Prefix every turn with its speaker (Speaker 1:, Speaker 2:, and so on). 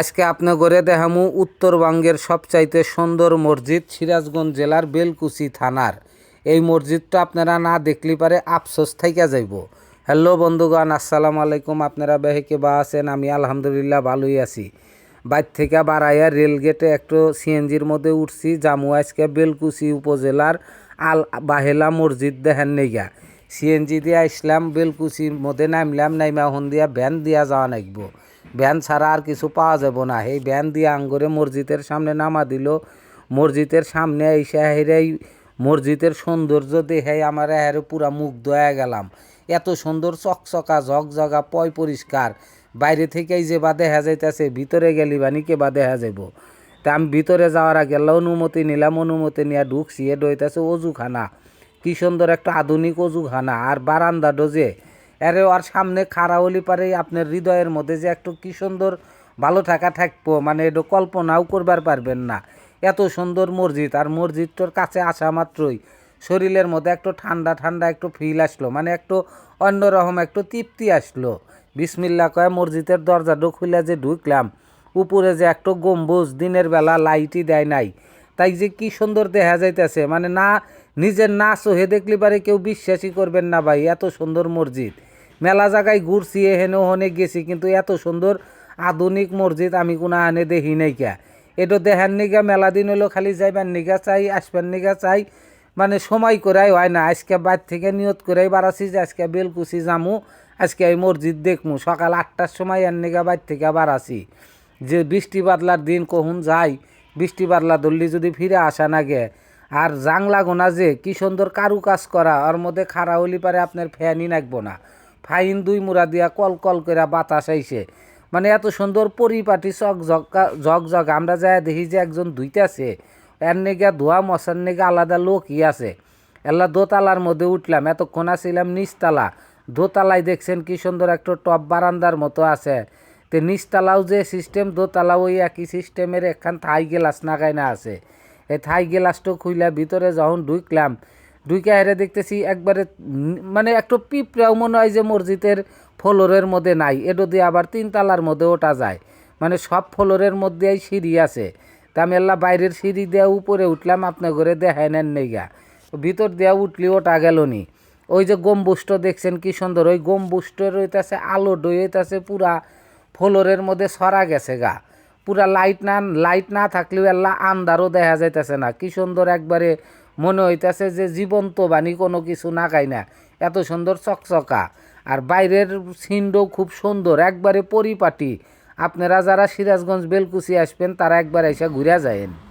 Speaker 1: আজকে আপনার ঘরে দেখামু উত্তরবঙ্গের সবচাইতে সুন্দর মসজিদ সিরাজগঞ্জ জেলার বেলকুচি থানার। এই মসজিদটা আপনারা না দেখলি পারে আফসোস থাইকা যাইব। হ্যালো বন্ধুগণ, আসসালামু আলাইকুম। আপনারা বেহেকে বা আছেন? আমি আলহামদুলিল্লাহ ভালোই আছি। বাইর থেকে বাড়াইয়া রেলগেটে একটু সিএনজির মধ্যে উঠছি। জামু আজকে বেলকুচি উপজেলার আল বাহেলা মসজিদ দেখেন নেগা সিএনজি দিয়ে আসলাম, বেলকুচির মধ্যে নামলাম, নাইমা হন দিয়া ভ্যান দিয়া যাওয়া নাকব ভ্যান ছাড়া আর কিছু পাওয়া যাব না। এই ভ্যান দিয়ে আঙ্গরে মসজিদের সামনে নামা দিল। মসজিদের সামনে এসে হেরাই মসজিদের সৌন্দর্য দেখে আমার এর পুরা মুগ্ধ হয়ে গেলাম। এত সুন্দর চকচকা, ঝকঝকা, পয় পরিষ্কার। বাইরে থেকেই যে বা দেখা যাইতেছে, ভিতরে গেলি বানি কে বা দেখা যাইব। তা আমি ভিতরে যাওয়ার আগে অনুমতি নিলাম, অনুমতি নিয়ে ঢুকছি, এ ডইতেছে অজুখানা। কি সুন্দর একটা আধুনিক অজুখানা। আর বারান্দা ডোজে আরে ওর সামনে খাড়া হলি পারে আপনার হৃদয়ের মধ্যে যে একটু কি সুন্দর ভালো থাকা থাকব মানে এটা কল্পনাও করবার পারবেন না। এত সুন্দর মসজিদ, আর মসজিদটার কাছে আসা মাত্রই শরীরের মধ্যে একটু ঠান্ডা ঠান্ডা একটু ফিল আসলো মানে একটু অন্যরকম একটু তৃপ্তি আসলো। বিসমিল্লা কয়ে মসজিদের দরজাটা খুলে যে ঢুকলাম, উপরে যে একটু গম্বুজ, দিনের বেলা লাইটই দেয় নাই। তাই যে কি সুন্দর দেখা যাইতেছে মানে না, নিজের না চোহে দেখলি পারে কেউ বিশ্বাসই করবেন না ভাই, এত সুন্দর মসজিদ। মেলা জায়গায় ঘুরছি, এহেনে ওখানে গেছি, কিন্তু এত সুন্দর আধুনিক মসজিদ আমি কোনো আনে দেখি নাই কে। এটা দেখার নিগা মেলা দিন হলো খালি যাইবার নিগা চাই আসবার নিগা চাই মানে সময় করাই হয় না। আজকে বাইর থেকে নিয়ত করাই বাড়াছি যে আজকে বেলকুচি যামু, আজকে এই মসজিদ দেখমু। সকাল আটটার সময় এর নিগা বাইর থেকে বাড়াছি। যে বৃষ্টি বাদলার দিন কখন যাই, বৃষ্টি বাদলা ধরলি যদি ফিরে আসা না গে। আর জাংলা গোনা যে, কি সুন্দর কারু কাজ করা, ওর মধ্যে খাড়া হলি পারে আপনার ফ্যানই নাকবো না। ফাইন দুই মুড়া দিয়া কল কল করে বাতাস আইসে মানে এত সুন্দর পরিপাটি চক জগ জগ আমরা যাই দেখি যে একজন ধুইতেছে এর নেগে ধোয়া, মশার নেগে আলাদা লোকই আছে। এল্লা দোতলার মধ্যে উঠলাম, এতক্ষণ আসছিলাম নিচতলা। দোতলায় দেখছেন কি সুন্দর একটা টপ বারান্দার মতো আছে। তে নিচতলাও যে সিস্টেম দোতলা ওই একই সিস্টেমের একখান থাই গ্লাস নাগাই না আছে। এই থাই গ্লাসটা খুইলা ভিতরে যখন ঢুকলাম ঢুকে হেরে দেখতেছি একবারে মানে একটু পিঁপড়াও মনে হয় যে মসজিদের ফ্লোরের মধ্যে নাই। এটো দিয়ে আবার তিনতলার মধ্যে ওটা যায়। মানে সব ফ্লোরের মধ্যেই সিঁড়ি আছে। তা আমি বাইরের সিঁড়ি দেওয়া উপরে উঠলাম আপনার ঘরে দেখায় নেন নেগা ভিতর দেওয়া উঠলি, ওটা গেল নি। ওই যে গম্বুষ্ট দেখছেন কি সুন্দর, ওই গম্বুষ্ট রইতেছে, আলো ডইতেছে, পুরা ফ্লোরের মধ্যে সরা গেছে গা। পুরা লাইট না লাইট না থাকলেও এল্লা আন্দারও দেখা যাইতেছে না। কি সুন্দর একবারে মনে হইতেছে যে জীবন্ত বাণী কোনো কিছু না খাই না। এত সুন্দর চকচকা। আর বাইরের সিন্ডও খুব সুন্দর, একবারে পরিপাটি। আপনারা যারা সিরাজগঞ্জ, বেলকুচি আসবেন, তারা একবার এসে ঘুরে যায়েন।